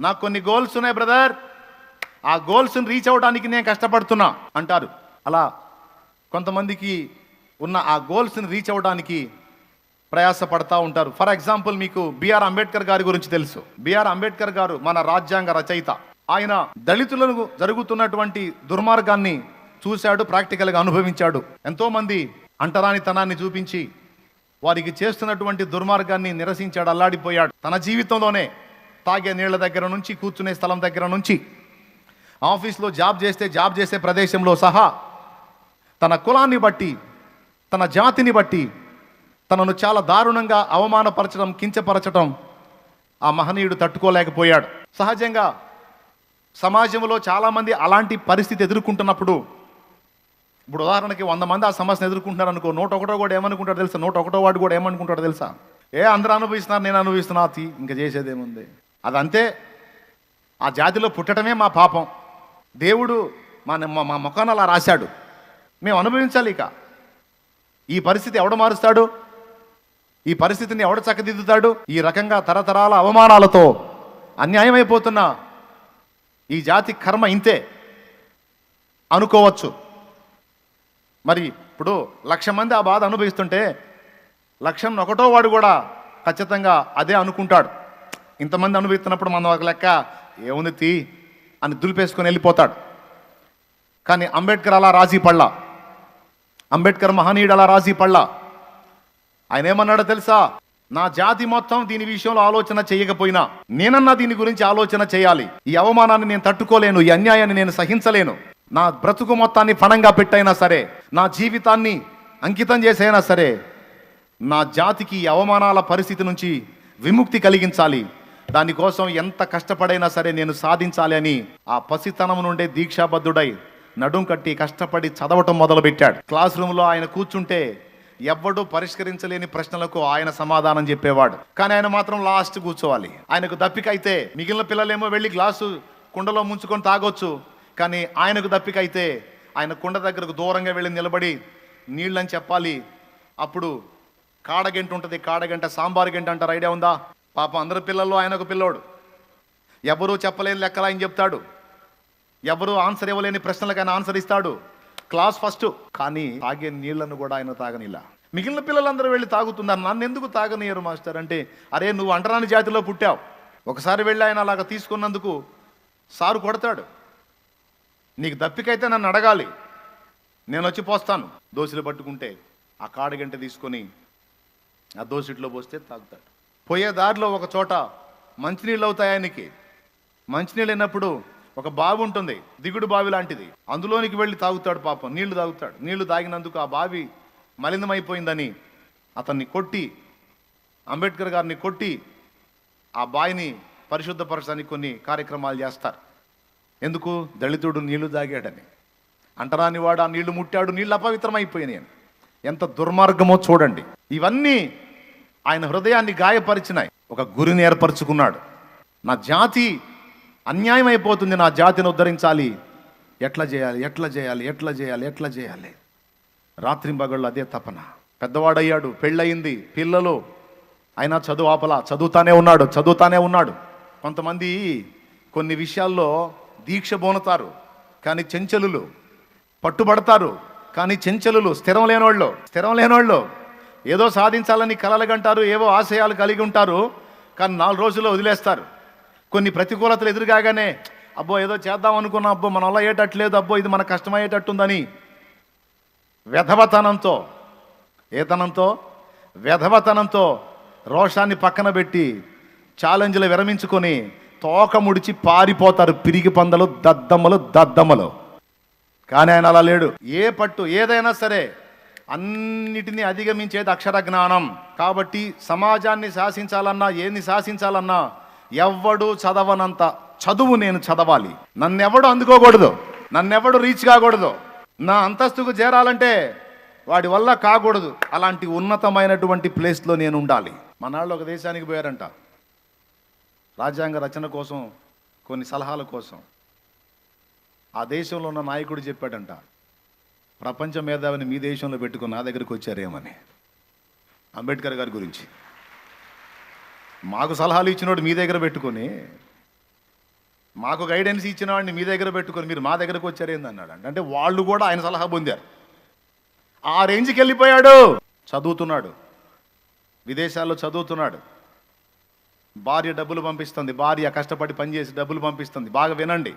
నాకు కొన్ని గోల్స్ ఉన్నాయి బ్రదర్ ఆ గోల్స్ని రీచ్ అవ్వడానికి నేను కష్టపడుతున్నా అంటారు. అలా కొంతమందికి ఉన్న ఆ గోల్స్ని రీచ్ అవ్వడానికి ప్రయాసపడతా ఉంటారు. ఫర్ ఎగ్జాంపుల్ మీకు బిఆర్ అంబేద్కర్ గారి గురించి తెలుసు. బిఆర్ అంబేద్కర్ గారు మన రాజ్యాంగ రచయిత. ఆయన దళితులకు జరుగుతున్నటువంటి దుర్మార్గాన్ని చూశాడు ప్రాక్టికల్గా అనుభవించాడు. ఎంతోమంది అంటరానితనాన్ని చూపించి వారికి చేస్తున్నటువంటి దుర్మార్గాన్ని నిరసించాడు అల్లాడిపోయాడు. తన జీవితంలోనే తాగే నీళ్ళ దగ్గర నుంచి కూర్చునే స్థలం దగ్గర నుంచి ఆఫీస్లో జాబ్ చేస్తే జాబ్ చేసే ప్రదేశంలో సహా తన కులాన్ని బట్టి తన జాతిని బట్టి తనను చాలా దారుణంగా అవమానపరచడం కించపరచడం ఆ మహనీయుడు తట్టుకోలేకపోయాడు. సహజంగా సమాజంలో చాలామంది అలాంటి పరిస్థితి ఎదుర్కొంటున్నప్పుడు ఇప్పుడు ఉదాహరణకి వంద మంది ఆ సమస్యను ఎదుర్కొంటున్నారు అనుకో నూట ఒకటో కూడా ఏమనుకుంటాడు తెలుసా? నూట ఒకటో వాడు కూడా ఏమనుకుంటాడు తెలుసా? ఏ అందరూ అనుభవిస్తున్నారు నేను అనుభవిస్తున్నా తీ ఇంకా చేసేదేముంది? అదంతే ఆ జాతిలో పుట్టడమే మా పాపం. దేవుడు మా మా- మా ముఖాన్ని అలా రాశాడు. మేము అనుభవించాలి ఇక. ఈ పరిస్థితి ఎవడు మారుస్తాడు? ఈ పరిస్థితిని ఎవడు చక్కదిద్దుతాడు? ఈ రకంగా తరతరాల అవమానాలతో అన్యాయమైపోతున్న ఈ జాతి కర్మ ఇంతే. అనుకోవచ్చు. మరి ఇప్పుడు లక్ష మంది ఆ బాధ అనుభవిస్తుంటే లక్షం ఒకటో వాడు కూడా ఖచ్చితంగా అదే అనుకుంటాడు. ఇంతమంది అనుభవిస్తున్నప్పుడు మనం ఒక లెక్క ఏముంది తీ అని దులిపేసుకొని వెళ్ళిపోతాడు. కానీ అంబేద్కర్ అలా రాజీ పడలా. అంబేద్కర్ మహనీయుడు అలా రాజీ పడలా. ఆయన ఏమన్నాడో తెలుసా? నా జాతి మొత్తం దీని విషయంలో ఆలోచన చేయకపోయినా నేనన్నా దీని గురించి ఆలోచన చేయాలి. ఈ అవమానాన్ని నేను తట్టుకోలేను ఈ అన్యాయాన్ని నేను సహించలేను. నా బ్రతుకు మొత్తాన్ని పణంగా పెట్టైనా సరే నా జీవితాన్ని అంకితం చేసైనా సరే నా జాతికి ఈ అవమానాల పరిస్థితి నుంచి విముక్తి కలిగించాలి. దానికోసం ఎంత కష్టపడైనా సరే నేను సాధించాలి అని ఆ పసితనం నుండే దీక్షాబద్ధుడై నడుం కట్టి కష్టపడి చదవటం మొదలుపెట్టాడు. క్లాస్ రూమ్లో ఆయన కూర్చుంటే ఎవ్వడూ పరిష్కరించలేని ప్రశ్నలకు ఆయన సమాధానం చెప్పేవాడు. కానీ ఆయన మాత్రం లాస్ట్ కూర్చోవాలి. ఆయనకు దప్పికైతే మిగిలిన పిల్లలేమో వెళ్ళి గ్లాసు కుండలో ముంచుకొని తాగొచ్చు. కానీ ఆయనకు దప్పికైతే ఆయన కుండ దగ్గరకు దూరంగా వెళ్ళి నిలబడి నీళ్ళని చెప్పాలి. అప్పుడు కాడగంట ఉంటుంది. కాడగంట సాంబార్ గంట అంటారు. ఐడియా ఉందా? పాపం అందరి పిల్లల్లో ఆయన ఒక పిల్లోడు. ఎవరూ చెప్పలేని లెక్కలు ఆయన చెప్తాడు. ఎవరూ ఆన్సర్ ఇవ్వలేని ప్రశ్నలకు ఆయన ఆన్సర్ ఇస్తాడు. Class first. కానీ తాగే నీళ్ళను కూడా ఆయన తాగనిలా. మిగిలిన పిల్లలందరూ వెళ్ళి తాగుతున్నారు. నన్ను ఎందుకు తాగనియరు మాస్టర్? అంటే అరే నువ్వు అంటరాని జాతిలో పుట్టావు. ఒకసారి వెళ్ళి ఆయన అలాగ తీసుకున్నందుకు సారు కొడతాడు. నీకు దప్పికైతే నన్ను అడగాలి. నేను వచ్చి పోస్తాను. దోశలు పట్టుకుంటే ఆ కాడగంట తీసుకొని ఆ దోసిట్లో పోస్తే తాగుతాడు. పోయే దారిలో ఒక చోట మంచినీళ్ళు అవుతాయి ఆయనకి. మంచినీళ్ళు అయినప్పుడు ఒక బావి ఉంటుంది దిగుడు బావి లాంటిది. అందులోనికి వెళ్ళి తాగుతాడు పాపం నీళ్ళు తాగుతాడు. నీళ్ళు తాగినందుకు ఆ బావి మలినమైపోయిందని అతన్ని కొట్టి అంబేద్కర్ గారిని కొట్టి ఆ బావిని పరిశుద్ధపరచడానికి కొన్ని కార్యక్రమాలు చేస్తారు. ఎందుకు? దళితుడు నీళ్ళు తాగాడని. అంటరాని వాడు ఆ నీళ్ళు ముట్టాడు నీళ్ళు అపవిత్రమైపోయినాయి అని ఎంత దుర్మార్గమో చూడండి. ఇవన్నీ ఆయన హృదయాన్ని గాయపరిచినాయి. ఒక గురిని ఏర్పరచుకున్నాడు. నా జాతి అన్యాయం అయిపోతుంది నా జాతిని ఉద్ధరించాలి. ఎట్లా చేయాలి ఎట్లా చేయాలి ఎట్లా చేయాలి ఎట్లా చేయాలి? రాత్రింబగళ్ళు అదే తపన. పెద్దవాడయ్యాడు పెళ్ళయింది పిల్లలు. అయినా చదువు ఆపలా చదువుతానే ఉన్నాడు చదువుతానే ఉన్నాడు. కొంతమంది కొన్ని విషయాల్లో దీక్ష బోనుతారు కానీ చెంచలులు పట్టుబడతారు కానీ చెంచలులు స్థిరం లేనోళ్ళు స్థిరం లేనోళ్ళు. ఏదో సాధించాలని కలలుగంటారు ఏవో ఆశయాలు కలిగి ఉంటారు కానీ నాలుగు రోజుల్లో వదిలేస్తారు. కొన్ని ప్రతికూలతలు ఎదురుగాగానే అబ్బో ఏదో చేద్దాం అనుకున్నా అబ్బో మన వల్ల అయ్యేటట్లేదు అబ్బో ఇది మన కష్టమయ్యేటట్టుందని వెధవతనంతో ఏతనంతో వెధవతనంతో రోషాన్ని పక్కన పెట్టి ఛాలెంజ్లు విరమించుకొని తోక ముడిచి పారిపోతారు పిరిగి పందలు దద్దమ్మలు దద్దమ్మలు. కానీ ఆయన అలా లేడు. ఏ పట్టు ఏదైనా సరే అన్నిటినీ అధిగమించేది అక్షర జ్ఞానం. కాబట్టి సమాజాన్ని శాసించాలన్నా ఏన్ని శాసించాలన్నా ఎవ్వడు చదవనంత చదువు నేను చదవాలి. నన్నెవడు అందుకోకూడదు. నన్నెవడు రీచ్ కాకూడదు. నా అంతస్తుకు చేరాలంటే వాడి వల్ల కాకూడదు. అలాంటి ఉన్నతమైనటువంటి ప్లేస్లో నేను ఉండాలి. మనాళ్ళు ఒక దేశానికి పోయారంట. రాజ్యాంగ రచన కోసం కొన్ని సలహాల కోసం. ఆ దేశంలో ఉన్న నాయకుడు చెప్పాడంట. ప్రపంచ మేధావిని మీ దేశంలో పెట్టుకుని నా దగ్గరికి వచ్చారేమని. అంబేద్కర్ గారి గురించి. మాకు సలహాలు ఇచ్చినోడు మీ దగ్గర పెట్టుకొని మాకు గైడెన్స్ ఇచ్చిన వాడిని మీ దగ్గర పెట్టుకొని మీరు మా దగ్గరకు వచ్చారేంది అన్నాడు అంటే వాళ్ళు కూడా ఆయన సలహా పొందారు. ఆ రేంజ్కి వెళ్ళిపోయాడు. చదువుతున్నాడు. విదేశాల్లో చదువుతున్నాడు. భార్య డబ్బులు పంపిస్తుంది. భార్య కష్టపడి పనిచేసి డబ్బులు పంపిస్తుంది. బాగా వినండి.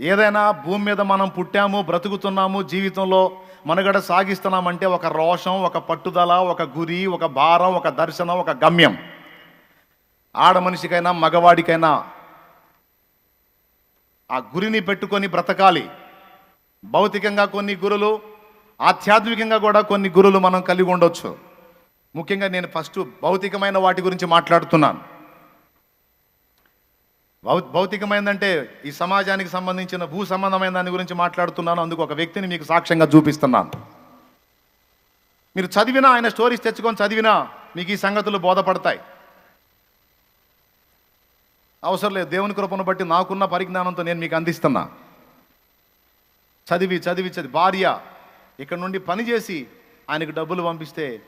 ఏదైనా భూమి మీద మనం పుట్టాము బ్రతుకుతున్నాము జీవితంలో మనుగడ సాగిస్తున్నామంటే ఒక రోషం ఒక పట్టుదల ఒక గురి ఒక భారం ఒక దర్శనం ఒక గమ్యం. ఆడ మనిషికైనా మగవాడికైనా ఆ గురిని పెట్టుకొని బ్రతకాలి. భౌతికంగా కొన్ని గురులు ఆధ్యాత్మికంగా కూడా కొన్ని గురులు మనం కలిగి ఉండొచ్చు. ముఖ్యంగా నేను ఫస్ట్ భౌతికమైన వాటి గురించి మాట్లాడుతున్నాను. భౌతికమైందంటే ఈ సమాజానికి సంబంధించిన భూ సంబంధమైన దాని గురించి మాట్లాడుతున్నాను. అందుకు ఒక వ్యక్తిని మీకు సాక్ష్యంగా చూపిస్తున్నాను. మీరు చదివినా ఆయన స్టోరీస్ తెచ్చుకొని చదివినా మీకు ఈ సంగతులు బోధపడతాయి. అవసరం లేదు. దేవుని కృపను బట్టి నాకున్న పరిజ్ఞానంతో నేను మీకు అందిస్తున్నా. చదివి చదివి చదివి. భార్య ఇక్కడ నుండి పని చేసి ఆయనకు డబ్బులు పంపిస్తే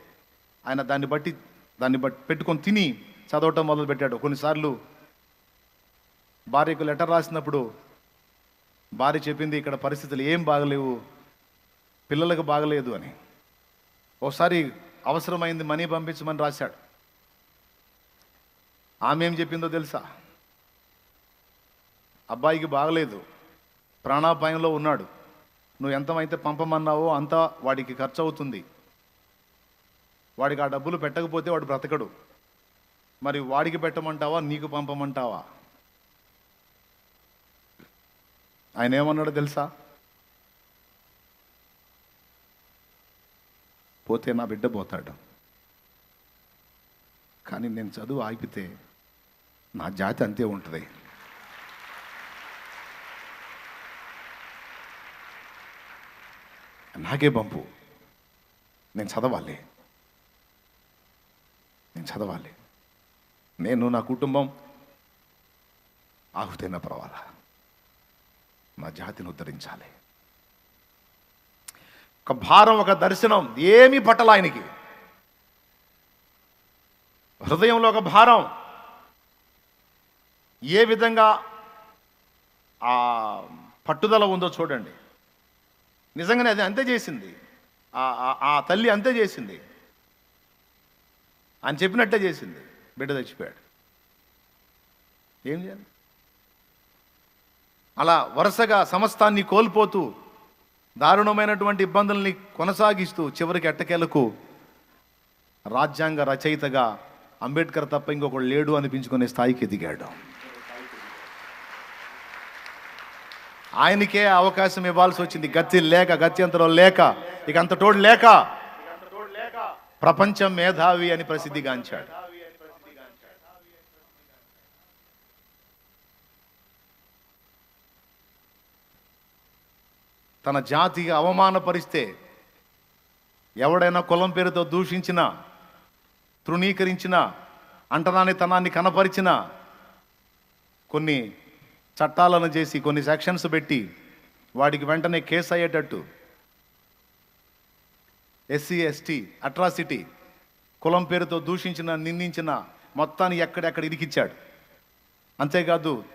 ఆయన దాన్ని బట్టి దాన్ని బట్టి పెట్టుకొని తిని చదవటం మొదలు పెట్టాడు కొన్నిసార్లు భార్యకు లెటర్ రాసినప్పుడు భార్య చెప్పింది ఇక్కడ పరిస్థితులు ఏం బాగలేవు పిల్లలకు బాగలేదు అని. ఒకసారి అవసరమైంది మనీ పంపించమని రాశాడు. ఆమె ఏం చెప్పిందో తెలుసా? అబ్బాయికి బాగలేదు ప్రాణాపాయంలో ఉన్నాడు. నువ్వు ఎంతమైతే పంపమన్నావో అంత వాడికి ఖర్చు అవుతుంది వాడికి ఆ డబ్బులు పెట్టకపోతే వాడు బ్రతకడు. మరి వాడికి పెట్టమంటావా నీకు పంపమంటావా? ఆయన ఏమన్నాడో తెలుసా? పోతే నా బిడ్డ పోతాడు. కానీ నేను చదువు ఆగిపితే నా జాతి అంతే ఉంటుంది. నాకే పంపు నేను చదవాలి. నేను చదవాలి. నేను నా కుటుంబం ఆహుతైన పర్వాలా? మా జాతిని ఉద్ధరించాలి. ఒక భారం ఒక దర్శనం ఏమీ పట్టల ఆయనకి. హృదయంలో ఒక భారం. ఏ విధంగా ఆ పట్టుదల ఉందో చూడండి. నిజంగానే అది అంతే చేసింది. ఆ- ఆ- తల్లి అంతే చేసింది. అని చెప్పినట్టే చేసింది. బిడ్డ తెచ్చిపోయాడు. ఏం చేయాలి? అలా వరుసగా సమస్తాన్ని కోల్పోతూ దారుణమైనటువంటి ఇబ్బందుల్ని కొనసాగిస్తూ చివరికి ఎట్టకేలకు రాజ్యాంగ రచయితగా అంబేద్కర్ తప్ప ఇంకొకడు లేడు అనిపించుకునే స్థాయికి ఎదిగాడు ఆయనకే అవకాశం ఇవ్వాల్సి వచ్చింది. గతి లేక గత్యంతరం లేక ఇక అంత తోడు లేక ప్రపంచం మేధావి అని ప్రసిద్ధిగాంచాడు. తన జాతికి అవమానపరిస్తే ఎవడైనా కులం పేరుతో దూషించినా తృణీకరించినా అంటరాని తనాన్ని కనపరిచినా కొన్ని చట్టాలను చేసి కొన్ని సెక్షన్స్ పెట్టి వాడికి వెంటనే కేసు అయ్యేటట్టు ఎస్సీ ఎస్టీ అట్రాసిటీ కులం పేరుతో దూషించిన నిందించిన మొత్తాన్ని ఎక్కడెక్కడ ఇరికిచ్చాడు. అంతేకాదు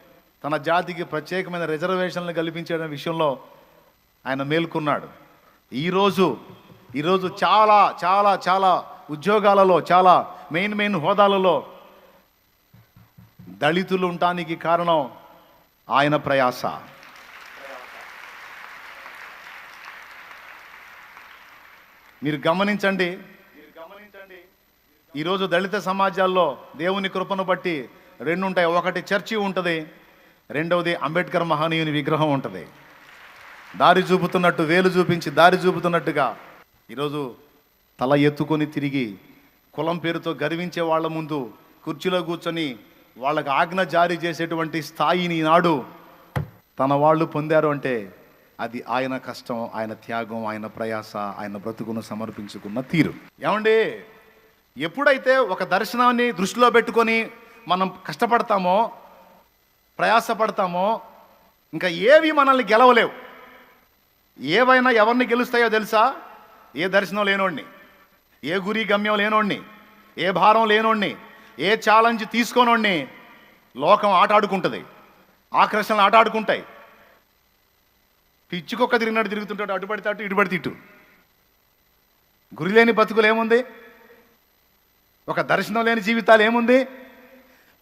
తన జాతికి ప్రత్యేకమైన రిజర్వేషన్లు కల్పించడం విషయంలో ఆయన మేల్కొన్నాడు. ఈరోజు ఈరోజు చాలా చాలా చాలా ఉద్యోగాలలో చాలా మెయిన్ మెయిన్ హోదాలలో దళితులు ఉండటానికి కారణం ఆయన ప్రయాస. మీరు గమనించండి. ఈరోజు దళిత సమాజాల్లో దేవుని కృపను బట్టి రెండు ఉంటాయి ఒకటి చర్చి ఉంటుంది రెండవది అంబేద్కర్ మహనీయుని విగ్రహం ఉంటుంది. దారి చూపుతున్నట్టు వేలు చూపించి దారి చూపుతున్నట్టుగా ఈరోజు తల ఎత్తుకొని తిరిగి కులం పేరుతో గర్వించే వాళ్ళ ముందు కుర్చీలో కూర్చొని వాళ్ళకు ఆజ్ఞ జారీ చేసేటువంటి స్థాయిని నాడు తన వాళ్ళు పొందారు అంటే అది ఆయన కష్టం ఆయన త్యాగం ఆయన ప్రయాస ఆయన బ్రతుకును సమర్పించుకున్న తీరు. ఏమండి? ఎప్పుడైతే ఒక దర్శనాన్ని దృష్టిలో పెట్టుకొని మనం కష్టపడతామో ప్రయాసపడతామో ఇంకా ఏవి మనల్ని గెలవలేవు. ఏవైనా ఎవరిని గెలుస్తాయో తెలుసా? ఏ దర్శనం లేనోడిని ఏ గురి గమ్యం లేనోడిని ఏ భారం లేనోడిని ఏ ఛాలెంజ్ తీసుకోనోడిని లోకం ఆటాడుకుంటుంది ఆకర్షణలు ఆటాడుకుంటాయి. పిచ్చుకొక్క తిరిగినట్టు తిరుగుతుంటాడు అటు పడితే అటు ఇటు పడితే ఇటు. గురి లేని బతుకులు ఏముంది? ఒక దర్శనం లేని జీవితాలు ఏముంది?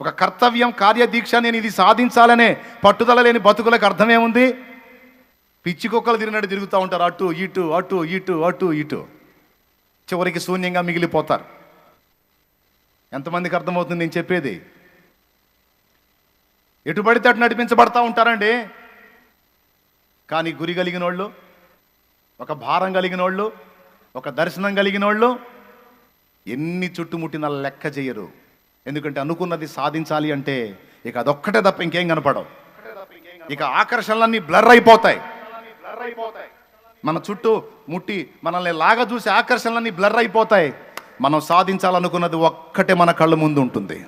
ఒక కర్తవ్యం కార్యదీక్ష నేను ఇది సాధించాలనే పట్టుదల లేని బతుకులకు అర్థమేముంది పిచ్చి కుక్కలు తిరిగినట్టు తిరుగుతూ ఉంటారు. అటు ఇటు అటు ఇటు అటు ఇటు. చివరికి శూన్యంగా మిగిలిపోతారు. ఎంతమందికి అర్థమవుతుంది నేను చెప్పేది? ఎటు పడితే అటు నడిపించబడతా ఉంటారండి. కానీ గురి కలిగిన వాళ్ళు ఒక భారం కలిగిన వాళ్ళు ఒక దర్శనం కలిగిన వాళ్ళు ఎన్ని చుట్టుముట్టిన లెక్క చేయరు. ఎందుకంటే అనుకున్నది సాధించాలి అంటే ఇక అదొక్కటే తప్ప ఇంకేం కనపడవు. ఇక ఆకర్షణలన్నీ బ్లర్ అయిపోతాయి. అయిపోతాయి మన చుట్టూ ముట్టి మనల్ని లాగా చూసి ఆకర్షణలన్నీ బ్లర్ అయిపోతాయి. మనం సాధించాలనుకున్నది ఒక్కటే మన కళ్ళ ముందు ఉంటుంది.